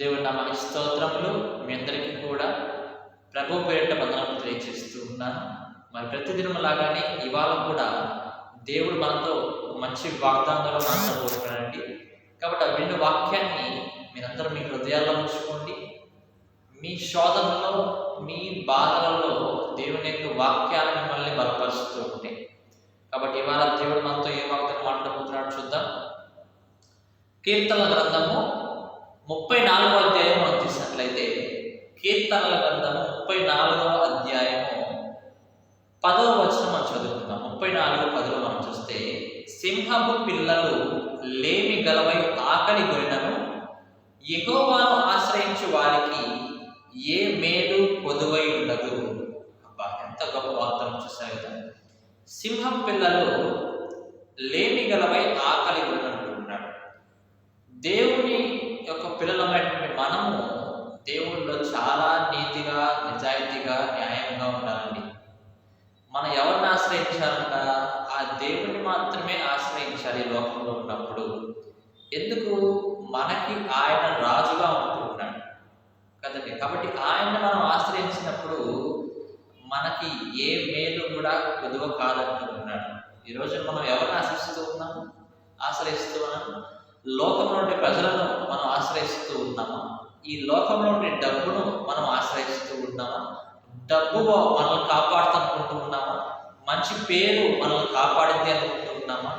దేవుడు నామానికి స్తోత్రములు. మీ అందరికీ కూడా ప్రభు పేరిట వందనములు తెలియజేస్తూ ఉన్నాను. మరి ప్రతిదినం లాగానే ఇవాళ కూడా దేవుడు మనతో మంచి వాగ్దానంలో మాట్లాడబోతున్నాడండి కాబట్టి ఆ విన్న వాక్యాన్ని మీరందరూ మీ హృదయాల్లో ఉంచుకోండి. మీ శోధనలో మీ బాధలలో దేవుని యొక్క వాక్యాలు మిమ్మల్ని బలపరుస్తూ ఉంటాయి కాబట్టి ఇవాళ దేవుడు మనతో ఏ వాగ్దానం మాట్లాడబోతున్నాడు చూద్దాం. కీర్తన గ్రంథము ముప్పై నాలుగో అధ్యాయం మనం చూసినట్లయితే కీర్తనల గ్రంథము ముప్పై నాలుగవ అధ్యాయము. పదవ వచనం మనం చదువుకుందాం. ముప్పై నాలుగు పదవ మనం చూస్తే సింహపు పిల్లలు లేమి గలవై ఆకలి గురినను ఎగోవాను ఆశ్రయించు వారికి ఏ మేలు పొదువై ఉండదు. అబ్బా ఎంత గొప్ప వార్తను చూసారు కదా. సింహం పిల్లలు లేమి గలవై ఆకలి గొరినంటున్నాడు దేవుని యొక్క పిల్లలమైనటువంటి మనము దేవుళ్ళు చాలా నీతిగా నిజాయితీగా న్యాయంగా ఉండాలండి. మనం ఎవరిని ఆశ్రయించాలంట ఆ దేవుని మాత్రమే ఆశ్రయించాలి ఈ లోకంలో ఉన్నప్పుడు. ఎందుకు? మనకి ఆయన రాజుగా ఉంటూ ఉన్నాడు. కదండి? కాబట్టి ఆయన్ని మనం ఆశ్రయించినప్పుడు మనకి ఏ మేలు కూడా కుదువ కాదంటూ ఉన్నాడు. ఈరోజు మనం ఎవరిని ఆశ్రయిస్తూ ఉన్నాము ఆశ్రయిస్తూ ఉన్నాము లోకంలో ఉండే ప్రజలను మనం ఆశ్రయిస్తూ ఉన్నామా? ఈ లోకంలో ఉండే డబ్బును మనం ఆశ్రయిస్తూ ఉన్నామా? డబ్బు మనల్ని కాపాడుతనుకుంటూ ఉన్నామా? మంచి పేరు మనల్ని కాపాడింది అనుకుంటూ ఉన్నామా?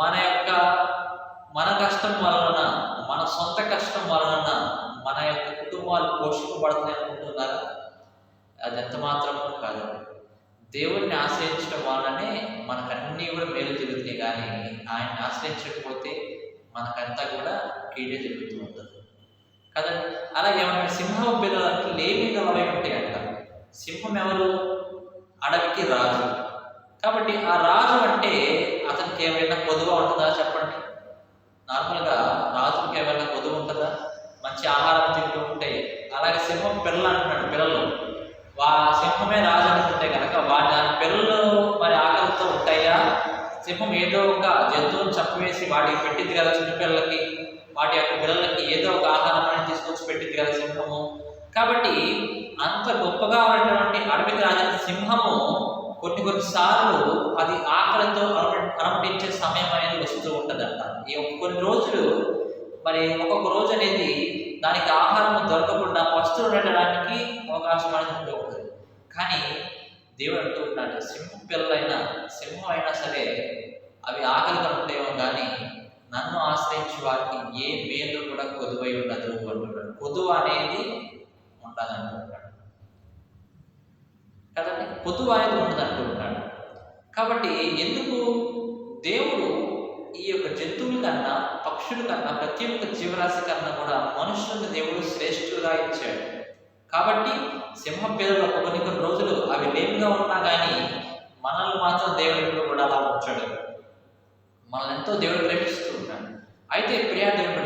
మన యొక్క మన కష్టం వలన మన సొంత కష్టం వలన మన యొక్క కుటుంబాలు పోషింపబడుతున్నాయి అనుకుంటున్నారా? అది ఎంత మాత్రమో కాదు దేవుడిని ఆశ్రయించడం వల్లనే మనకన్నీ కూడా మేలు జరుగుతాయి. కానీ ఆయన్ని ఆశ్రయించకపోతే మనకంతా కూడా కీడే జరుగుతూ ఉంటుంది. కదా? అలాగే ఏమన్నా సింహం పిల్లలకి లేని గలవై ఉంటాయంట. సింహం ఎవరు? అడవికి రాజు. కాబట్టి ఆ రాజు అంటే అతనికి ఏమైనా కొదువ ఉంటుందా చెప్పండి? నార్మల్గా రాజుకి ఏమైనా కొదువ ఉంటుందా? మంచి ఆహారం తింటూ ఉంటాయి అలాగే సింహం పిల్లలు అంటే పిల్లలు సింహం ఏదో ఒక జంతువుని చంపివేసి వాటికి పెట్టింది కదా చిన్నపిల్లలకి వాటి యొక్క పిల్లలకి ఏదో ఒక ఆహారం తీసుకొచ్చి పెట్టింది కదా సింహము. కాబట్టి అంత గొప్పగా ఉన్నటువంటి అడవి రాజైన సింహము కొన్ని కొన్ని సార్లు అది ఆకలితో అలమ- అలమటించే సమయం అనేది వస్తూ ఉంటుందంట. ఈ ఒక్క కొన్ని రోజులు మరి ఒక్కొక్క రోజు అనేది దానికి ఆహారం దొరకకుండా వస్తువులు ఉండడానికి అవకాశం అనేది ఉంటూ ఉంటుంది. కానీ దేవుడు అంటూ ఉన్నాడు సింహం పిల్లలైనా సింహం అయినా సరే అవి ఆకలిగా ఉంటాయేమో కానీ నన్ను ఆశ్రయించి వారికి ఏ మేలు కూడా కొదువై ఉండదు అంటున్నాడు. కొదువ అనేది ఉండదు అంటున్నాడు కదండి? కొదువ అనేది ఉండదు అంటున్నాడు కాబట్టి ఎందుకు? దేవుడు ఈ యొక్క జంతువుల కన్నా పక్షుల కన్నా ప్రతి ఒక్క జీవరాశి కన్నా కూడా మనుషులను దేవుడు శ్రేష్ఠులుగా ఇచ్చాడు. కాబట్టి సింహ పిల్లలు కొన్ని కొన్ని రోజులు అవి లేమిగా ఉన్నా కానీ మనల్ని మాత్రం దేవుడు కూడా అలా ఉంచాడు. మనల్ని ఎంతో దేవుడు ప్రేమిస్తూ ఉంటాడు. అయితే ప్రియా దేవుడు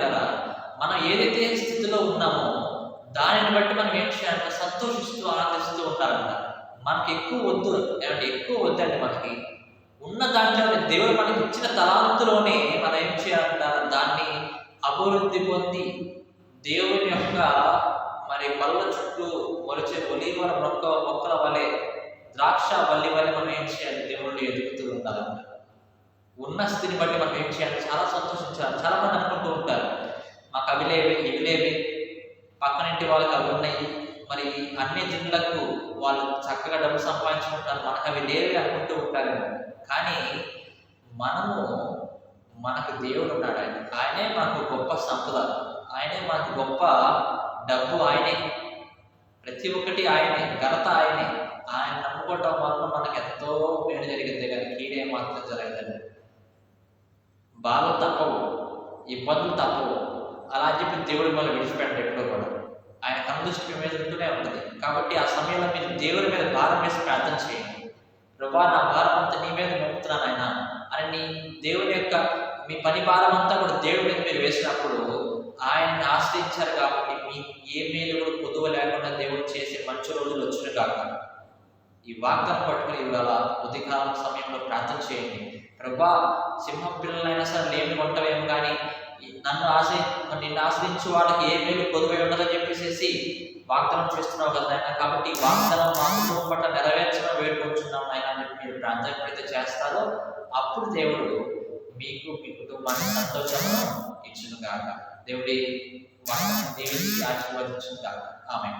మనం ఏదైతే స్థితిలో ఉన్నామో దానిని బట్టి మనం ఏం చేయాలంటే సంతోషిస్తూ ఆనందిస్తూ ఉండాలంట. మనకి ఎక్కువ వద్దు అంటే ఎక్కువ వద్దండి మనకి. ఉన్న దాంట్లో దేవుడు మనకి ఇచ్చిన తలాంతులోనే మనం ఏం చేయాలంట? దాన్ని అభివృద్ధి పొంది దేవుని యొక్క మరి పళ్ళ చుట్టూ మొలిచే ఒలీవల మొక్క మొక్కల వలె ద్రాక్ష వల్లి వలె మనం ఏం చేయాలి? దేవుడిని ఎదుగుతూ ఉండాలంట. ఉన్న స్థితిని బట్టి మనం ఏం చేయాలి? చాలా సంతోషించాలి. చాలా మంది అనుకుంటూ ఉంటారు మాకు అవి లేవి ఇవి లేవి పక్కనింటి వాళ్ళకి అవి ఉన్నాయి. మరి అన్ని జిల్లకు వాళ్ళు చక్కగా డబ్బు సంపాదించుకుంటారు మనకు అవి లేవి అనుకుంటూ ఉంటారు. కానీ మనము మనకు దేవుడు ఉన్నాడు ఆయన. ఆయనే మనకు గొప్ప సంపద. ఆయనే మనకు గొప్ప డబ్బు ఆయనే. ప్రతి ఒక్కటి ఆయనే. ఘనత ఆయనే. ఆయన నమ్ముకోవటం వల్ల మనకు ఎంతో మేలు జరిగింది. కానీ కీడే మాత్రం జరగదండి. బాధలు తప్పవు ఇబ్బందులు తప్పవు. అలా చెప్పి దేవుడు వల్ల విడిచిపెట్టడు ఎప్పుడూ కూడా. ఆయన కనుదృష్టి మీద ఉంటూనే ఉంటుంది. కాబట్టి ఆ సమయంలో మీరు దేవుడి మీద భారం వేసి ప్రార్థన చేయండి. ప్రభా నా భారం అంతా నీ మీద మోపుతున్నాను ఆయన. అని నీ దేవుని యొక్క మీ పని భారం అంతా కూడా దేవుడి మీద మీరు వేసినప్పుడు ఆయన్ని ఆశ్రయించారు కాబట్టి మీ ఏ మేలు కూడా పొదువ లేకుండా దేవుడు చేసే మంచి రోజులు వచ్చిన కాక ఈ వాగ్దానం పట్టుకుని ఇవాళ ఉదయకాలం సమయంలో ప్రార్థన చేయండి. ప్రభా సింహం పిల్లలైనా సరే నేను వంటవేమో కానీ నన్ను ఆశ నిన్ను ఆశ్రయించు వాళ్ళకి ఏ మేలు పొదువై ఉండదని చెప్పేసి వాగ్దానం చేస్తున్నావు కదా ఆయన కాబట్టి వాగ్దానం మా కుటుంబం పట్ల నెరవేర్చడం వేడుకొచ్చున్నాం ఆయన అని చెప్పి మీరు ప్రార్థన ఎప్పుడైతే చేస్తారో. అప్పుడు దేవుడు మీకు మీ కుటుంబాన్ని సంతోషంగా ఇచ్చును కాక దేవుడి వాగ్దానం దేవుడికి ఆశీర్వదించును కాక ఆమె